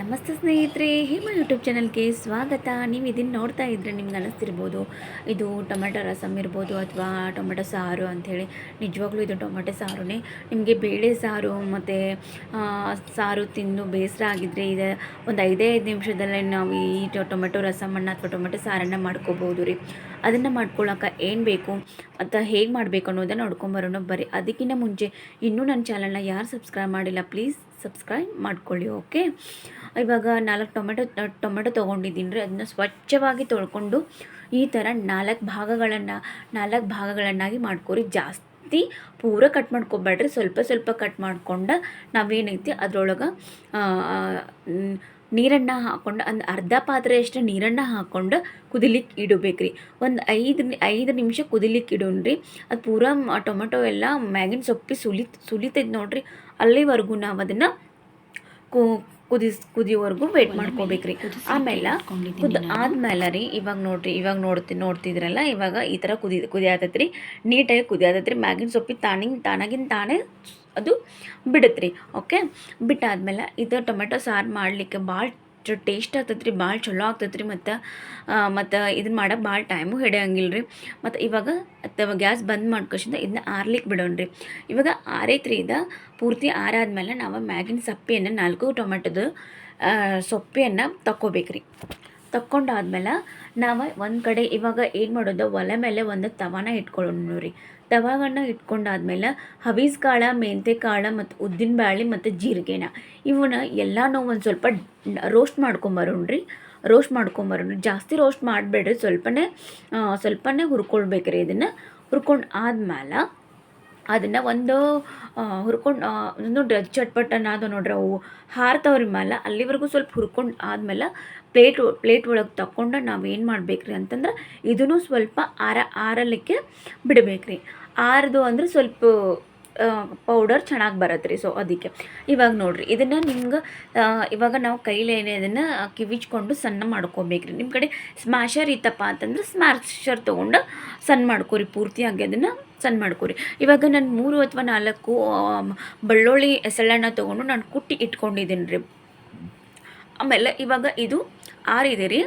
ನಮಸ್ತೆ ಸ್ನೇಹಿತರೆ, ಹೇಮ ಯೂಟ್ಯೂಬ್ ಚಾನಲ್ಗೆ ಸ್ವಾಗತ. ನೀವು ಇದನ್ನು ನೋಡ್ತಾ ಇದ್ದರೆ ನಿಮ್ಗೆ ಅನ್ನಿಸ್ತಿರ್ಬೋದು ಇದು ಟೊಮೆಟೊ ರಸಮ್ ಇರ್ಬೋದು ಅಥವಾ ಟೊಮೆಟೊ ಸಾರು ಅಂಥೇಳಿ. ನಿಜವಾಗ್ಲೂ ಇದು ಟೊಮೆಟೊ ಸಾರುನೇ. ನಿಮಗೆ ಬೇಳೆ ಸಾರು ಮತ್ತು ಸಾರು ತಿಂದು ಬೇಸರ ಆಗಿದ್ದರೆ ಇದು ಒಂದು ಐದೇ ಐದು ನಿಮಿಷದಲ್ಲೇ ನಾವು ಈ ಟೊಮೆಟೊ ರಸಮನ್ನು ಅಥವಾ ಟೊಮೆಟೊ ಸಾರನ್ನು ಮಾಡ್ಕೋಬೋದು ರೀ. ಅದನ್ನು ಮಾಡ್ಕೊಳ್ಳೋಕೆ ಏನು ಬೇಕು ಅಥವಾ ಹೇಗೆ ಮಾಡಬೇಕು ಅನ್ನೋದನ್ನು ನೋಡ್ಕೊಂಬರೋಣ ಬರ್ರಿ ಅದಕ್ಕಿಂತ ಮುಂಚೆ ಇನ್ನೂ ನನ್ನ ಚಾನಲ್ನ ಯಾರು ಸಬ್ಸ್ಕ್ರೈಬ್ ಮಾಡಿಲ್ಲ ಪ್ಲೀಸ್ ಸಬ್ಸ್ಕ್ರೈಬ್ ಮಾಡ್ಕೊಳ್ಳಿ ಓಕೆ ಇವಾಗ ನಾಲ್ಕು ಟೊಮೆಟೊ ಟೊಮೆಟೊ ತೊಗೊಂಡಿದ್ದೀನಿ ರೀ. ಅದನ್ನ ಸ್ವಚ್ಛವಾಗಿ ತೊಳ್ಕೊಂಡು ಈ ಥರ ನಾಲ್ಕು ಭಾಗಗಳನ್ನು, ನಾಲ್ಕು ಭಾಗಗಳನ್ನಾಗಿ ಮಾಡ್ಕೊರಿ. ಜಾಸ್ತಿ ಪೂರ ಕಟ್ ಮಾಡ್ಕೊಬೇಡ್ರಿ. ಸ್ವಲ್ಪ ಸ್ವಲ್ಪ ಕಟ್ ಮಾಡ್ಕೊಂಡು ನಾವೇನೈತಿ ಅದರೊಳಗೆ ನೀರನ್ನು ಹಾಕ್ಕೊಂಡು ಒಂದು ಅರ್ಧ ಪಾತ್ರೆಯಷ್ಟು ನೀರನ್ನು ಹಾಕ್ಕೊಂಡು ಕುದಿಲಿಕ್ಕೆ ಇಡಬೇಕ್ರಿ. ಒಂದು ಐದು ಐದು ನಿಮಿಷ ಕುದಿಲಿಕ್ಕೆ ಇಡೋಣ್ರಿ ಅದು ಪೂರ ಟೊಮೆಟೊ ಎಲ್ಲ ಮ್ಯಾಗಿನ ಸೊಪ್ಪಿ ಸುಲಿ ಸುಲಿತೈತೆ ನೋಡ್ರಿ. ಅಲ್ಲಿವರೆಗೂ ನಾವು ಅದನ್ನು ಕುದಿಸ್ ಕುದಿಯೋವರೆಗೂ ವೇಟ್ ಮಾಡ್ಕೋಬೇಕ್ರಿ. ಆಮೇಲೆ ಕುದ್ ಆದ್ಮೇಲೆ ರೀ ಇವಾಗ ನೋಡ್ರಿ ಇವಾಗ ನೋಡ್ತಿ ನೋಡ್ತಿದ್ರಲ್ಲ ಇವಾಗ ಈ ಥರ ಕುದಿ ಕುದಿಯಾತೈತ್ರಿ. ನೀಟಾಗಿ ಕುದಿಯಾತೈತ್ರಿ. ಮ್ಯಾಗಿನ ಸೊಪ್ಪಿ ತಾನಿಂಗ್ ತಾನಾಗಿನ ತಾನೇ ಅದು ಬಿಡತ್ರಿ ಓಕೆ ಬಿಟ್ಟಾದ್ಮೇಲೆ ಇದು ಟೊಮೆಟೊ ಸಾರು ಮಾಡಲಿಕ್ಕೆ ಭಾಳ ಟೇಸ್ಟ್ ಆಗ್ತೈತೆ ರೀ ಭಾಳ ಚಲೋ ಆಗ್ತೈತೆ ರೀ ಮತ್ತು ಮತ್ತು ಇದನ್ನ ಮಾಡಕ್ಕೆ ಭಾಳ ಟೈಮು ಹಿಡಿಯೋಂಗಿಲ್ಲ ರೀ ಮತ್ತು ಇವಾಗ ಅಥವಾ ಗ್ಯಾಸ್ ಬಂದ್ ಮಾಡ್ಕೊಶಿಂದ ಇದನ್ನ ಆರ್ಲಿಕ್ಕೆ ಬಿಡೋಣ ರೀ ಇವಾಗ ಆರೈತ್ರಿ ಇದು, ಪೂರ್ತಿ ಆರಾದ್ಮೇಲೆ ನಾವು ಮ್ಯಾಗಿನ ಸಪ್ಪೆಯನ್ನು ನಾಲ್ಕು ಟೊಮೆಟೊದು ಸೊಪ್ಪೆಯನ್ನು ತಕ್ಕೋಬೇಕ್ರಿ. ತಕ್ಕೊಂಡಾದ್ಮೇಲೆ ನಾವು ಒಂದು ಕಡೆ ಇವಾಗ ಏನು ಮಾಡೋದು, ಒಲೆ ಮೇಲೆ ಒಂದು ತವಾನ ಇಟ್ಕೊಳ್ಳೋಣ ರೀ ತವಾಗನ್ನ ಇಟ್ಕೊಂಡಾದ್ಮೇಲೆ ಹವೀಸ್ ಕಾಳು ಮೆಂತೆ ಕಾಳು ಮತ್ತು ಉದ್ದಿನ ಬ್ಯಾಳಿ ಮತ್ತು ಜೀರಿಗೆನ ಇವನ್ನ ಎಲ್ಲನೂ ಒಂದು ಸ್ವಲ್ಪ ರೋಸ್ಟ್ ಮಾಡ್ಕೊಂಬರೋಣ್ರಿ ರೋಸ್ಟ್ ಮಾಡ್ಕೊಂಬರೋಣ ಜಾಸ್ತಿ ರೋಸ್ಟ್ ಮಾಡಬೇಡ್ರಿ, ಸ್ವಲ್ಪನೇ ಸ್ವಲ್ಪನೇ ಹುರ್ಕೊಳ್ಬೇಕ್ರಿ ಇದನ್ನು. ಹುರ್ಕೊಂಡು ಆದ್ಮೇಲೆ ಅದನ್ನು ಒಂದು ಹುರ್ಕೊಂಡು ಒಂದು ಡ್ರ ಅದು ನೋಡ್ರಿ ಅವು ಹಾರ್ತವ್ರಿ ಮೇಲೆ ಅಲ್ಲಿವರೆಗೂ ಸ್ವಲ್ಪ ಹುರ್ಕೊಂಡು ಆದ್ಮೇಲೆ ಪ್ಲೇಟ್ ಪ್ಲೇಟ್ ಒಳಗೆ ತಕ್ಕೊಂಡು ನಾವು ಏನು ಮಾಡ್ಬೇಕ್ರಿ ಅಂತಂದ್ರೆ ಇದನ್ನು ಸ್ವಲ್ಪ ಆರ, ಆರಲಿಕ್ಕೆ ಬಿಡಬೇಕ್ರಿ. ಆರದು ಅಂದ್ರೆ ಸ್ವಲ್ಪ ಪೌಡರ್ ಚೆನ್ನಾಗಿ ಬರತ್ತೆ ರೀ ಸೊ ಅದಕ್ಕೆ. ಇವಾಗ ನೋಡಿರಿ, ಇದನ್ನು ನಿಮ್ಗೆ ಇವಾಗ ನಾವು ಕೈಲೇನೆ ಇದನ್ನು ಕಿವಿಚ್ಕೊಂಡು ಸಣ್ಣ ಮಾಡ್ಕೊಬೇಕ್ರಿ. ನಿಮ್ಮ ಕಡೆ ಸ್ಮ್ಯಾಶರ್ ಇತ್ತಪ್ಪ ಅಂತಂದ್ರೆ ಸ್ಮ್ಯಾಶರ್ ತೊಗೊಂಡು ಸಣ್ಣ ಮಾಡ್ಕೋರಿ. ಪೂರ್ತಿಯಾಗಿ ಅದನ್ನು ಸಣ್ಣ ಮಾಡ್ಕೋರಿ. ಇವಾಗ ನಾನು ಮೂರು ಅಥವಾ ನಾಲ್ಕು ಬೆಳ್ಳುಳ್ಳಿ ಎಸಳನ್ನ ತೊಗೊಂಡು ನಾನು ಕುಟ್ಟಿ ಇಟ್ಕೊಂಡಿದ್ದೀನಿ ರೀ ಆಮೇಲೆ ಇವಾಗ ಇದು ಆರಿದೆ ರೀ.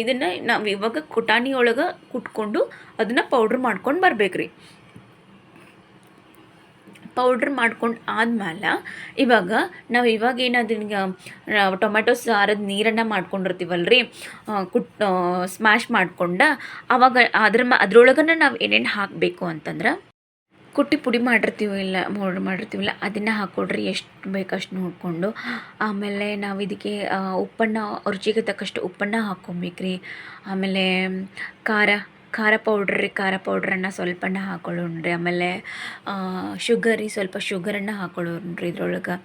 ಇದನ್ನು ನಾವು ಇವಾಗ ಕುಟಾಣಿ ಒಳಗೆ ಕುಟ್ಕೊಂಡು ಅದನ್ನು ಪೌಡ್ರ್ ಮಾಡ್ಕೊಂಡು ಬರ್ಬೇಕ್ರಿ. ಪೌಡ್ರ್ ಮಾಡ್ಕೊಂಡು ಆದ್ಮೇಲೆ ಇವಾಗ ನಾವು ಇವಾಗ ಏನದನ್ನ ಟೊಮೆಟೊ ಸಾರದ ನೀರನ್ನು ಮಾಡ್ಕೊಂಡಿರ್ತೀವಲ್ಲ ರೀ ಕುಟ್ ಸ್ಮ್ಯಾಶ್ ಮಾಡ್ಕೊಂಡು ಅವಾಗ ಅದ್ರ ಮ ನಾವು ಏನೇನು ಹಾಕಬೇಕು ಅಂತಂದ್ರೆ ಕುಟ್ಟಿ ಪುಡಿ ಮಾಡಿರ್ತೀವಿ ಇಲ್ಲ ಮೋಡ್ ಮಾಡಿರ್ತೀವಲ್ಲ ಅದನ್ನು ಹಾಕ್ಕೊಡ್ರಿ ಎಷ್ಟು ಬೇಕಷ್ಟು ನೋಡಿಕೊಂಡು ಆಮೇಲೆ ನಾವು ಇದಕ್ಕೆ ಉಪ್ಪನ್ನು, ರುಚಿಗೆ ತಕ್ಕಷ್ಟು ಉಪ್ಪನ್ನು ಹಾಕ್ಕೊಬೇಕ್ರಿ ಆಮೇಲೆ ಖಾರ ಖಾರ ಪೌಡ್ರ್ ರೀ, ಖಾರ ಪೌಡ್ರನ್ನು ಸ್ವಲ್ಪನ ಹಾಕೊಳ್ಳೋಣ್ರಿ ಆಮೇಲೆ ಶುಗರ್ ರೀ, ಸ್ವಲ್ಪ ಶುಗರನ್ನು ಹಾಕೊಳ್ಳೋಣ್ರಿ ಇದ್ರೊಳಗೆ.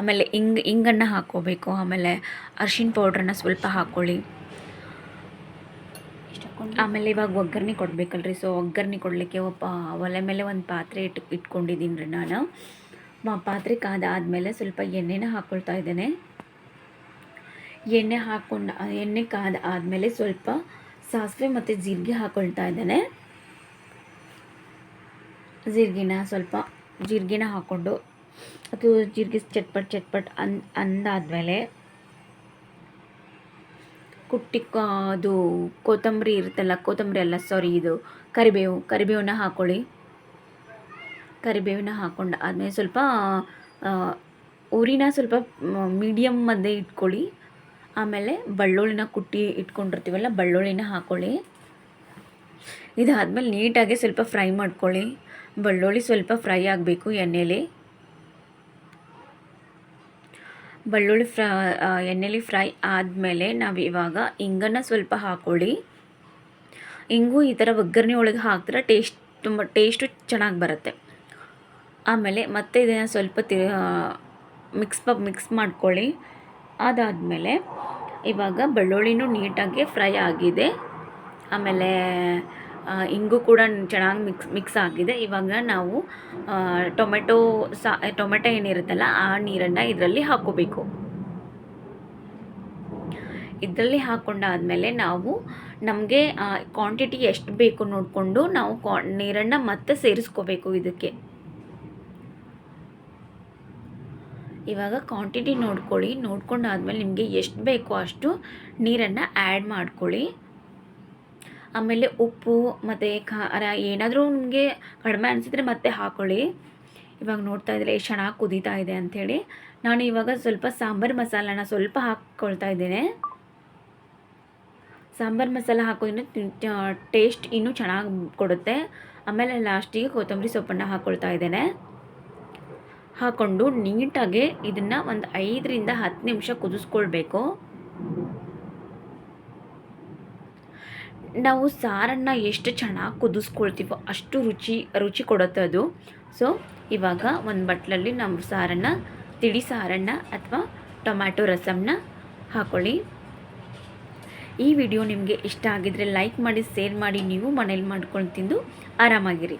ಆಮೇಲೆ ಇಂಗ್ ಇಂಗನ್ನು ಹಾಕ್ಕೋಬೇಕು. ಆಮೇಲೆ ಅರ್ಶಿಣ ಪೌಡ್ರನ್ನ ಸ್ವಲ್ಪ ಹಾಕ್ಕೊಳ್ಳಿ ಆಮೇಲೆ ಇವಾಗ ಒಗ್ಗರಣೆ ಕೊಡಬೇಕಲ್ರಿ. ಸೊ ಒಗ್ಗರಣೆ ಕೊಡಲಿಕ್ಕೆ ಒಬ್ಬ ಒಲೆ ಮೇಲೆ ಒಂದು ಪಾತ್ರೆ ಇಟ್, ಇಟ್ಕೊಂಡಿದ್ದೀನಿ ರೀ ನಾನು. ಆ ಪಾತ್ರೆ ಕಾದಾದಮೇಲೆ ಸ್ವಲ್ಪ ಎಣ್ಣೆನ ಹಾಕ್ಕೊಳ್ತಾ ಇದ್ದೇನೆ. ಎಣ್ಣೆ ಹಾಕ್ಕೊಂಡು ಎಣ್ಣೆ ಕಾದ ಆದಮೇಲೆ ಸ್ವಲ್ಪ ಸಾಸಿವೆ ಮತ್ತು ಜೀರಿಗೆ ಹಾಕ್ಕೊಳ್ತಾ ಇದ್ದೇನೆ. ಜೀರಿಗೆನ ಸ್ವಲ್ಪ ಜೀರಿಗೆನ ಹಾಕ್ಕೊಂಡು ಅದು ಜೀರಿಗೆ ಚಟ್ಪಟ್ ಚಟ್ಪಟ್ ಅನ್ ಅಂದಾದಮೇಲೆ ಕುಟ್ಟಿ ಅದು ಕೊತ್ತಂಬರಿ ಇರುತ್ತಲ್ಲ ಕೊತ್ತಂಬರಿ ಅಲ್ಲ ಸಾರಿ ಇದು ಕರಿಬೇವು, ಕರಿಬೇವನ್ನ ಹಾಕ್ಕೊಳ್ಳಿ ಕರಿಬೇವನ್ನ ಹಾಕ್ಕೊಂಡು ಆದಮೇಲೆ ಸ್ವಲ್ಪ ಊರಿನ ಸ್ವಲ್ಪ ಮೀಡಿಯಮ್ ಮಧ್ಯೆ ಇಟ್ಕೊಳ್ಳಿ. ಆಮೇಲೆ ಬೆಳ್ಳುಳ್ಳಿನ ಕುಟ್ಟಿ ಇಟ್ಕೊಂಡಿರ್ತೀವಲ್ಲ, ಬೆಳ್ಳುಳ್ಳಿನ ಹಾಕ್ಕೊಳ್ಳಿ ಇದಾದಮೇಲೆ ನೀಟಾಗಿ ಸ್ವಲ್ಪ ಫ್ರೈ ಮಾಡ್ಕೊಳ್ಳಿ. ಬೆಳ್ಳುಳ್ಳಿ ಸ್ವಲ್ಪ ಫ್ರೈ ಆಗಬೇಕು ಎಣ್ಣೆಲಿ. ಬೆಳ್ಳುಳ್ಳಿ ಫ್ರ ಎಣ್ಣೆಲಿ ಫ್ರೈ ಆದಮೇಲೆ ನಾವು ಇವಾಗ ಇಂಗನ್ನು ಸ್ವಲ್ಪ ಹಾಕ್ಕೊಳ್ಳಿ ಇಂಗು ಈ ಥರ ಒಗ್ಗರಣೆ ಒಳಗೆ ಹಾಕಿದ್ರೆ ಟೇಸ್ಟ್ ತುಂಬ, ಟೇಸ್ಟು ಚೆನ್ನಾಗಿ ಬರುತ್ತೆ. ಆಮೇಲೆ ಮತ್ತೆ ಇದನ್ನು ಸ್ವಲ್ಪ ತಿ ಮಿಕ್ಸ್ ಮಿಕ್ಸ್ ಮಾಡ್ಕೊಳ್ಳಿ. ಅದಾದಮೇಲೆ ಇವಾಗ ಬೆಳ್ಳುಳ್ಳಿನೂ ನೀಟಾಗಿ ಫ್ರೈ ಆಗಿದೆ. ಆಮೇಲೆ ಇಂಗು ಕೂಡ ಚೆನ್ನಾಗಿ ಮಿಕ್ಸ್ ಮಿಕ್ಸ್ ಆಗಿದೆ. ಇವಾಗ ನಾವು ಟೊಮೆಟೊ ಸಾ ಟೊಮೆಟೊ ಏನಿರುತ್ತಲ್ಲ ಆ ನೀರನ್ನು ಇದರಲ್ಲಿ ಹಾಕೋಬೇಕು. ಇದರಲ್ಲಿ ಹಾಕ್ಕೊಂಡಾದಮೇಲೆ ನಾವು ನಮಗೆ ಕ್ವಾಂಟಿಟಿ ಎಷ್ಟು ಬೇಕು ನೋಡಿಕೊಂಡು ನಾವು ಕ್ವಾ ನೀರನ್ನು ಮತ್ತೆ ಸೇರಿಸ್ಕೋಬೇಕು ಇದಕ್ಕೆ. ಇವಾಗ ಕ್ವಾಂಟಿಟಿ ನೋಡ್ಕೊಳ್ಳಿ. ನೋಡ್ಕೊಂಡಾದ್ಮೇಲೆ ನಿಮಗೆ ಎಷ್ಟು ಬೇಕೋ ಅಷ್ಟು ನೀರನ್ನು ಆ್ಯಡ್ ಮಾಡ್ಕೊಳ್ಳಿ. ಆಮೇಲೆ ಉಪ್ಪು ಮತ್ತು ಖಾರ ಏನಾದರೂ ನಿಮಗೆ ಕಡಿಮೆ ಅನಿಸಿದ್ರೆ ಮತ್ತೆ ಹಾಕ್ಕೊಳ್ಳಿ ಇವಾಗ ನೋಡ್ತಾ ಇದ್ರೆ ಎಷ್ಟು ಚೆನ್ನಾಗಿ ಕುದೀತಾ ಇದೆ ಅಂಥೇಳಿ. ನಾನು ಇವಾಗ ಸ್ವಲ್ಪ ಸಾಂಬಾರು ಮಸಾಲಾನ ಸ್ವಲ್ಪ ಹಾಕ್ಕೊಳ್ತಾ ಇದ್ದೇನೆ. ಸಾಂಬಾರು ಮಸಾಲ ಹಾಕೋದ್ರಿಂದ ಟೇಸ್ಟ್ ಇನ್ನೂ ಚೆನ್ನಾಗಿ ಕೊಡುತ್ತೆ. ಆಮೇಲೆ ಲಾಸ್ಟಿಗೆ ಕೊತ್ತಂಬರಿ ಸೊಪ್ಪನ್ನು ಹಾಕ್ಕೊಳ್ತಾ ಇದ್ದೇನೆ. ಹಾಕ್ಕೊಂಡು ನೀಟಾಗಿ ಇದನ್ನು ಒಂದು ಐದರಿಂದ ಹತ್ತು ನಿಮಿಷ ಕುದಿಸ್ಕೊಳ್ಬೇಕು. ನಾವು ಸಾರನ್ನು ಎಷ್ಟು ಚೆನ್ನಾಗಿ ಕುದಿಸ್ಕೊಳ್ತೀವೋ ಅಷ್ಟು ರುಚಿ ರುಚಿ ಕೊಡುತ್ತೆ ಅದು. ಸೊ ಇವಾಗ ಒಂದು ಬಟ್ಲಲ್ಲಿ ನಮ್ಮ ಸಾರನ್ನು, ತಿಳಿ ಸಾರನ್ನು ಅಥವಾ ಟೊಮ್ಯಾಟೊ ರಸಮನ್ನ ಹಾಕೊಳ್ಳಿ. ಈ ವಿಡಿಯೋ ನಿಮಗೆ ಇಷ್ಟ ಆಗಿದರೆ ಲೈಕ್ ಮಾಡಿ, ಶೇರ್ ಮಾಡಿ, ನೀವು ಮನೇಲಿ ಮಾಡ್ಕೊಂಡು ತಿಂದು ಆರಾಮಾಗಿರಿ.